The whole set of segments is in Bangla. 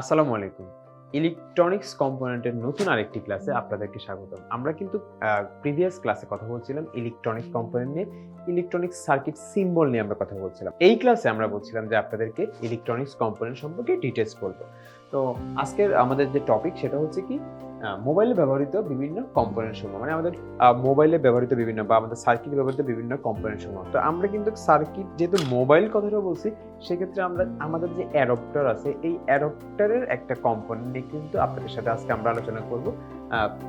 আসসালামু আলাইকুম। ইলেকট্রনিক্স কম্পোনেন্টের নতুন আরেকটি ক্লাসে আপনাদেরকে স্বাগত আমরা কিন্তু প্রিভিয়াস ক্লাসে কথা বলছিলাম ইলেকট্রনিক্স কম্পোনেন্ট নিয়ে ইলেকট্রনিক্স সার্কিট সিম্বল নিয়ে আমরা কথা বলছিলাম। এই ক্লাসে আমরা বলছিলাম যে আপনাদেরকে ইলেকট্রনিক্স কম্পোনেন্ট সম্পর্কে ডিটেলস বলব। তো আজকের আমাদের যে টপিক সেটা হচ্ছে কি মোবাইলে ব্যবহৃত বিভিন্ন কম্পোনেন্ট সমূহ। মানে আমাদের মোবাইলে ব্যবহৃত বিভিন্ন বা আমাদের সার্কিট ব্যবহৃত বিভিন্ন কম্পোনেন্ট সমূহ। তো আমরা কিন্তু সার্কিট যেহেতু মোবাইল কথাটা বলছি, সেক্ষেত্রে আমরা, আমাদের যে অ্যাডপ্টার আছে, এই অ্যাডপ্টারের একটা কম্পোনেন্ট নিয়ে কিন্তু আপনাদের সাথে আজকে আমরা আলোচনা করব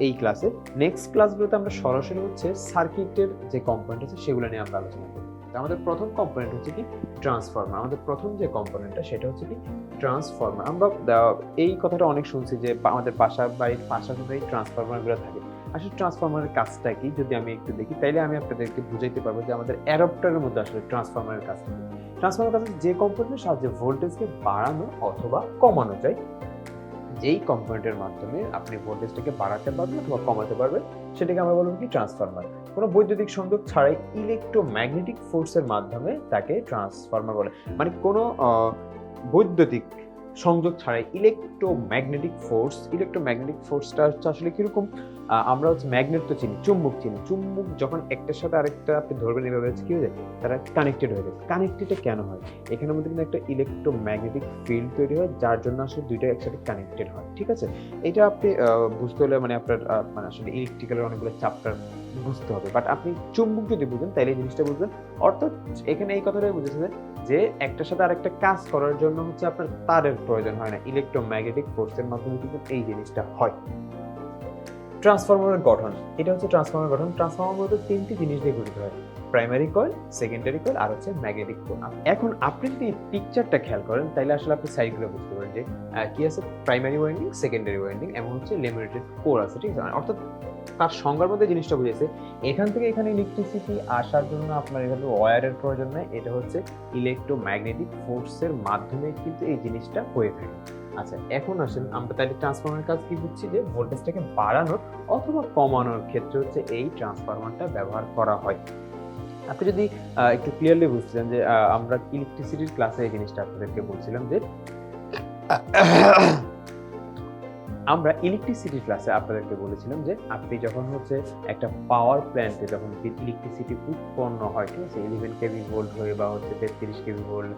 এই ক্লাসে নেক্সট ক্লাসগুলোতে আমরা সরাসরি হচ্ছে সার্কিটের যে কম্পোনেন্ট আছে, সেগুলো নিয়ে আমরা আলোচনা করব। তো আমাদের প্রথম কম্পোনেন্ট হচ্ছে কি ট্রান্সফর্মার আমাদের প্রথম যে কম্পোনেন্টটা সেটা হচ্ছে কি ট্রান্সফর্মার আমরা এই কথাটা অনেক শুনছি যে আমাদের বাসা বাড়ির পাশাপাশি ট্রান্সফর্মারগুলো থাকে। আসলে ট্রান্সফর্মারের কাজটা কি? যদি আমি একটু দেখি, তাইলে আমি আপনাদেরকে বুঝাইতে পারব যে আমাদের অ্যাডপ্টারের মধ্যে আসলে ট্রান্সফর্মারের কাজটা কি। ট্রান্সফর্মার কাছে যে কম্পোনেন্টের সাহায্যে ভোল্টেজকে বাড়ানো অথবা কমানো যায় যেই কম্পোনেন্টের মাধ্যমে আপনি ভোল্টেজটাকে বাড়াতে পারবেন অথবা কমাতে পারবেন, সেটাকে আমরা বলব কি ট্রান্সফর্মার কোনো বৈদ্যুতিক সংযোগ ছাড়াই ইলেকট্রোম্যাগনেটিক ফোর্সের মাধ্যমে তাকে ট্রান্সফর্মার বলে। মানে কোনো বৈদ্যুতিক সংযোগ ছাড়াই ইলেকট্রোম্যাগনেটিক ফোর্স ইলেকট্রোম্যাগনেটিক ফোর্সটা হচ্ছে আসলে কীরকম? আমরা হচ্ছে ম্যাগনেট তো চিনি, চুম্বক চিনি। চুম্বক যখন একটার সাথে আরেকটা আপনি ধরবেন, এভাবে হচ্ছে কি হয়ে যায়? তারা কানেক্টেড হয়ে যায়। কানেক্টেডটা কেন হয়? এখানের মধ্যে কিন্তু একটা ইলেকট্রোম্যাগনেটিক ফিল্ড তৈরি হয়, যার জন্য আসলে দুইটা একসাথে কানেক্টেড হয়, ঠিক আছে? এটা আপনি বুঝতে হলে মানে আপনার মানে আসলে ইলেকট্রিক্যালের অনেকগুলো চ্যাপ্টার বুঝতে হবে। বাট আপনি চুম্বক যদি বুঝেন তাহলে এই জিনিসটা বুঝবেন। অর্থাৎ এখানে এই কথাটাই বুঝেছে যে, একটার সাথে আরেকটা কাজ করার জন্য হচ্ছে আপনার তারের প্রয়োজন হয় না। ইলেকট্রোম্যাগনেটিক ফোর্সের মাধ্যমে কিন্তু এই জিনিসটা হয়। ট্রান্সফরমারের গঠন। এটা হচ্ছে ট্রান্সফরমার গঠন। ট্রান্সফরমার মধ্যে তিনটি জিনিস দিয়ে গঠিত হয়। প্রাইমারি কয়েল সেকেন্ডারি কয়েল আর হচ্ছে ম্যাগনেটিক কোর এখন আপনি যদি পিকচারটা খেয়াল করেন তাহলে আসলে আপনি সাইডগুলো বুঝতে পারেন যে কি আছে? প্রাইমারি ওয়াইন্ডিং সেকেন্ডারি ওয়াইন্ডিং এবং হচ্ছে লিমিটেড কোর আছে, ঠিক আছে? অর্থাৎ তার সংজ্ঞার মধ্যে জিনিসটা বুঝেছে এখান থেকে এখানে ইলেকট্রিসিটি আসার জন্য আপনার এখানে ওয়্যারের প্রয়োজন নেই। এটা হচ্ছে ইলেকট্রোম্যাগনেটিক ফোর্সের মাধ্যমে কিন্তু এই জিনিসটা হয়ে থাকে। আচ্ছা এখন আসেন, আমরা তাহলে ট্রান্সফরমারের কাজ কি বুঝছি? যে ভোল্টেজটাকে বাড়ানোর অথবা কমানোর ক্ষেত্রে হচ্ছে এই ট্রান্সফরমারটা ব্যবহার করা হয়। আপনি যদি একটু ক্লিয়ারলি বুঝছিলেন যে আমরা ইলেকট্রিসিটির ক্লাসে এই জিনিসটা আপনাদেরকে বলছিলাম যে আমরা ইলেকট্রিসিটি ক্লাসে আপনাদেরকে বলেছিলাম যে আপনি যখন হচ্ছে একটা পাওয়ার প্ল্যান্টে যখন ইলেকট্রিসিটি উৎপন্ন হয়, ঠিক আছে? ইলেভেন কেভি ভোল্ট হয়ে বা হচ্ছে তেত্রিশ কেভি ভোল্ট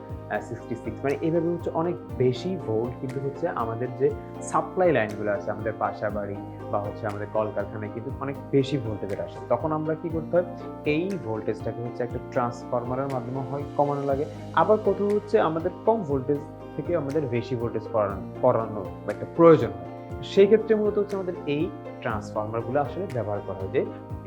সিক্সটি সিক্স মানে এইভাবে হচ্ছে অনেক বেশি ভোল্ট কিন্তু হচ্ছে আমাদের যে সাপ্লাই লাইনগুলো আছে, আমাদের বাসা বাড়ি বা হচ্ছে আমাদের কলকারখানায় কিন্তু অনেক বেশি ভোল্টেজের আসে। তখন আমরা কি করতে হয়? এই ভোল্টেজটাকে হচ্ছে একটা ট্রান্সফরমারের মাধ্যমে হয়, কমানো লাগে। আবার কোথাও হচ্ছে আমাদের কম ভোল্টেজ থেকে আমাদের বেশি ভোল্টেজ করানো বা একটা প্রয়োজন হয়। সেই ক্ষেত্রে মূলত হচ্ছে আমাদের এই ট্রান্সফরমারগুলো আসলে ব্যবহার করা হয় যে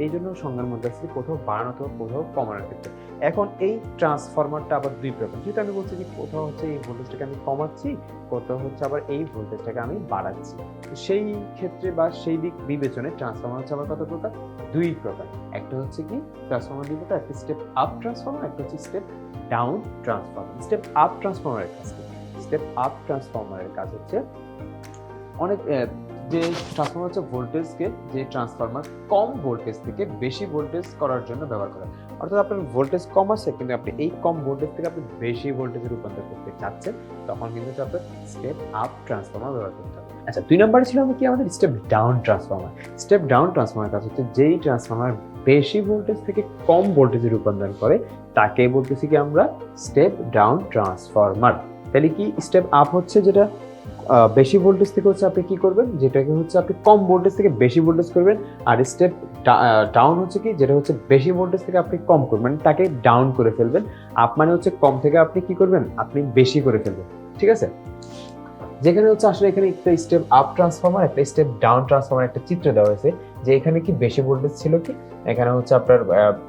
এই জন্য সংজ্ঞার মধ্যে যে কোথাও বাড়ানো অথবা কোথাও কমানোর ক্ষেত্রে। এখন এই ট্রান্সফর্মারটা আবার দুই প্রকার। যেহেতু আমি বলছি যে কোথাও হচ্ছে এই ভোল্টেজটাকে আমি কমাচ্ছি, কোথাও হচ্ছে আবার এই ভোল্টেজটাকে আমি বাড়াচ্ছি। সেই ক্ষেত্রে বা সেই দিক বিবেচনায় ট্রান্সফরমার হচ্ছে আবার কত প্রকার? দুই প্রকার। একটা হচ্ছে কি ট্রান্সফর্মার দুই প্রকার, একটা স্টেপ আপ ট্রান্সফর্মার একটা হচ্ছে step down transformer step up ট্রান্সফরমারের কাজ স্টেপ আপ ট্রান্সফরমারের কাজ হচ্ছে অনেক যে ট্রান্সফর্মার হচ্ছে ভোল্টেজকে যে ট্রান্সফরমার কম ভোল্টেজ থেকে বেশি ভোল্টেজ করার জন্য ব্যবহার করে। অর্থাৎ আপনার ভোল্টেজ কম আছে কিন্তু আপনি এই কম ভোল্টেজ থেকে আপনি বেশি ভোল্টেজে রূপান্তর করতে চাচ্ছেন তখন কিন্তু আপনার স্টেপ আপ ট্রান্সফর্মার ব্যবহার করতে হবে। আচ্ছা দুই নম্বরে ছিল কি আমাদের step down transformer step down transformer কাজ হচ্ছে যেই ট্রান্সফর্মার বেশি ভোল্টেজ থেকে কম ভোল্টেজে রূপান্তর করে তাকে বলতেছি কি আমরা স্টেপ ডাউন ট্রান্সফর্মার তাহলে কি স্টেপ আপ হচ্ছে যেটা? বেশি ভোল্টেজ থেকে হচ্ছে আপনি কি করবেন? যেটাকে হচ্ছে আপনি কম ভোল্টেজ থেকে বেশি ভোল্টেজ করবেন। আর স্টেপ ডাউন হচ্ছে কি? যেটা হচ্ছে বেশি ভোল্টেজ থেকে আপনি কম করবেন। মানে তাকে ডাউন করে ফেলবেন। আপ মানে হচ্ছে কম থেকে আপনি কি করবেন? আপনি বেশি করে ফেলবেন। ঠিক আছে? যেখানে হচ্ছে আসলে এখানে একটা স্টেপ আপ ট্রান্সফর্মার একটা স্টেপ ডাউন ট্রান্সফরমার একটা চিত্র দেওয়া হয়েছে যে এখানে কি বেশি ভোল্টেজ ছিল কি? এখানে হচ্ছে আপনার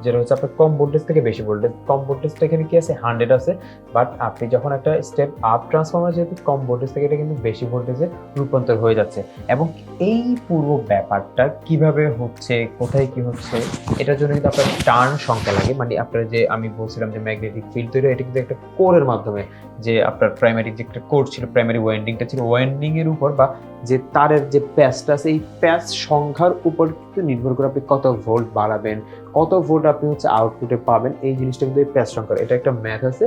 যেটা হচ্ছে আপনার কম ভোল্টেজ থেকে বেশি ভোল্টেজ কম ভোল্টেজটা এখানে কি আছে? হান্ড্রেড আছে। বাট আপনি যখন একটা স্টেপ আপ ট্রান্সফরমার যেহেতু কম ভোল্টেজ থেকে এটা কিন্তু বেশি ভোল্টেজে রূপান্তর হয়ে যাচ্ছে। এবং এই পুরো ব্যাপারটা কীভাবে হচ্ছে, কোথায় কি হচ্ছে, এটার জন্য কিন্তু আপনার টার্ন সংখ্যা লাগে। মানে আপনার যে আমি বলছিলাম যে ম্যাগনেটিক ফিল্ড তৈরি এটা কিন্তু একটা কোরের মাধ্যমে। যে আপনার প্রাইমারি যে একটা কোর ছিল প্রাইমারি ওয়াইন্ডিংটা ছিল ওয়াইন্ডিং এর উপর বা যে তারের যে প্যাচটা আছে, এই প্যাচ সংখ্যার উপর কিন্তু নির্ভর করে আপনি কত ভোল্ট বাড়াবেন, কত ভোট আপনি হচ্ছে আউটপুটে পাবেন, এই জিনিসটা কিন্তু এই প্যাচ সংখ্যা এটা একটা ম্যাথ আছে।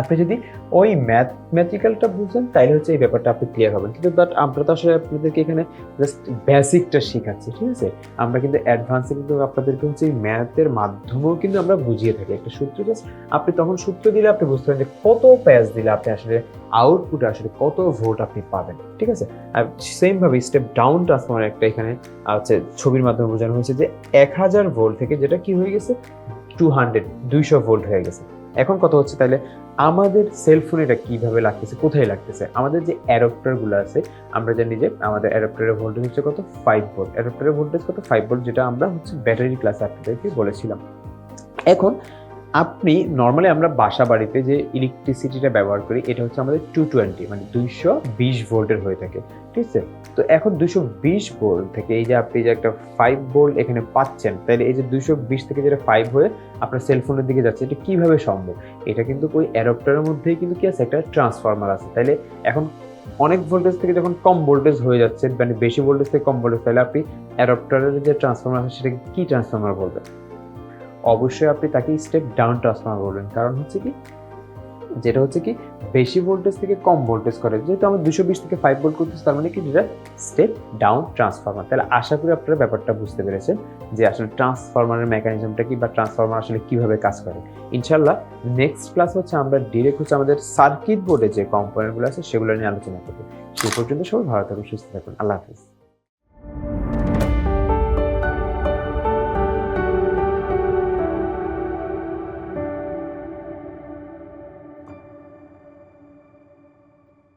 আপনি যদি ওই ম্যাথমেটিক্যালটা বুঝেন, তাইলে হচ্ছে এই ব্যাপারটা আপনি ক্লিয়ার হবেন। কিন্তু বাট আমরা তো আসলে আপনাদেরকে এখানে জাস্ট বেসিকটা শেখাচ্ছি, ঠিক আছে? আমরা কিন্তু অ্যাডভান্সে কিন্তু আপনাদেরকে হচ্ছে এই ম্যাথের মাধ্যমেও কিন্তু আমরা বুঝিয়ে থাকি। একটা সূত্র জাস্ট আপনি তখন সূত্র দিলে আপনি বুঝতে পারেন যে কত প্যাচ দিলে আপনি আসলে আউটপুট আসলে কত ভোল্ট আপনি পাবেন, ঠিক আছে? আর সেমভাবে স্টেপ ডাউন ট্রান্সফর্মার একটা এখানে আছে ছবির মাধ্যমে বোঝানো হয়েছে যে এক হাজার ভোল্ট থেকে যেটা কি হয়ে গেছে? টু হান্ড্রেড দুইশো ভোল্ট হয়ে গেছে। এখন কথা হচ্ছে তাহলে আমাদের সেলফোন এটা কীভাবে লাগতেছে, কোথায় লাগতেছে? আমাদের যে অ্যাডপ্টারগুলো আছে, আমরা জানি যে আমাদের অ্যাডপ্টারের ভোল্টেজ হচ্ছে কত? ফাইভ ভোল্ট অ্যাডপ্টারের ভোল্টেজ কত? ফাইভ ভোল্ট যেটা আমরা হচ্ছে ব্যাটারি ক্লাস আপনাদেরকে বলেছিলাম। এখন আপনি নর্মালি আমরা বাসা বাড়িতে যে ইলেকট্রিসিটিটা ব্যবহার করি, এটা হচ্ছে আমাদের টু টোয়েন্টি মানে দুইশো বিশ ভোল্টের হয়ে থাকে, ঠিক আছে? তো এখন দুশো বিশ ভোল্ট থেকে এই যে আপনি যে একটা ফাইভ ভোল্ট এখানে পাচ্ছেন, তাহলে এই যে দুশো বিশ থেকে যেটা ফাইভ হয়ে আপনার সেলফোনের দিকে যাচ্ছে, এটা কীভাবে সম্ভব? এটা কিন্তু ওই অ্যাডপ্টারের মধ্যেই কিন্তু কি আছে, একটা ট্রান্সফরমার আছে। তাহলে এখন অনেক ভোল্টেজ থেকে যখন কম ভোল্টেজ হয়ে যাচ্ছে মানে বেশি ভোল্টেজ থেকে কম ভোল্টেজ তাহলে আপনি অ্যাডপ্টারের যে ট্রান্সফরমার আছে, সেটাকে কি ট্রান্সফরমার বলবেন? অবশ্যই আপনি তাকে স্টেপ ডাউন ট্রান্সফর্মার বলবেন কারণ হচ্ছে কি, যেটা হচ্ছে কি, বেশি ভোল্টেজ থেকে কম ভোল্টেজ করে। যেহেতু আমরা দুশো বিশ থেকে ফাইভ ভোল্ট করতেছি, তার মানে কি, যেটা স্টেপ ডাউন ট্রান্সফর্মার তাহলে আশা করি আপনারা ব্যাপারটা বুঝতে পেরেছেন যে আসলে ট্রান্সফরমারের মেকানিজমটা কি বা ট্রান্সফরমার আসলে কীভাবে কাজ করে। ইনশাল্লাহ নেক্সট ক্লাস হচ্ছে আমরা ডিরেক্ট হচ্ছে আমাদের সার্কিট বোর্ডে যে কম্পোনেন্টগুলো আছে, সেগুলো নিয়ে আলোচনা করব। সে পর্যন্ত সবাই ভালো থাকুন, সুস্থ থাকুন। আল্লাহ হাফিজ।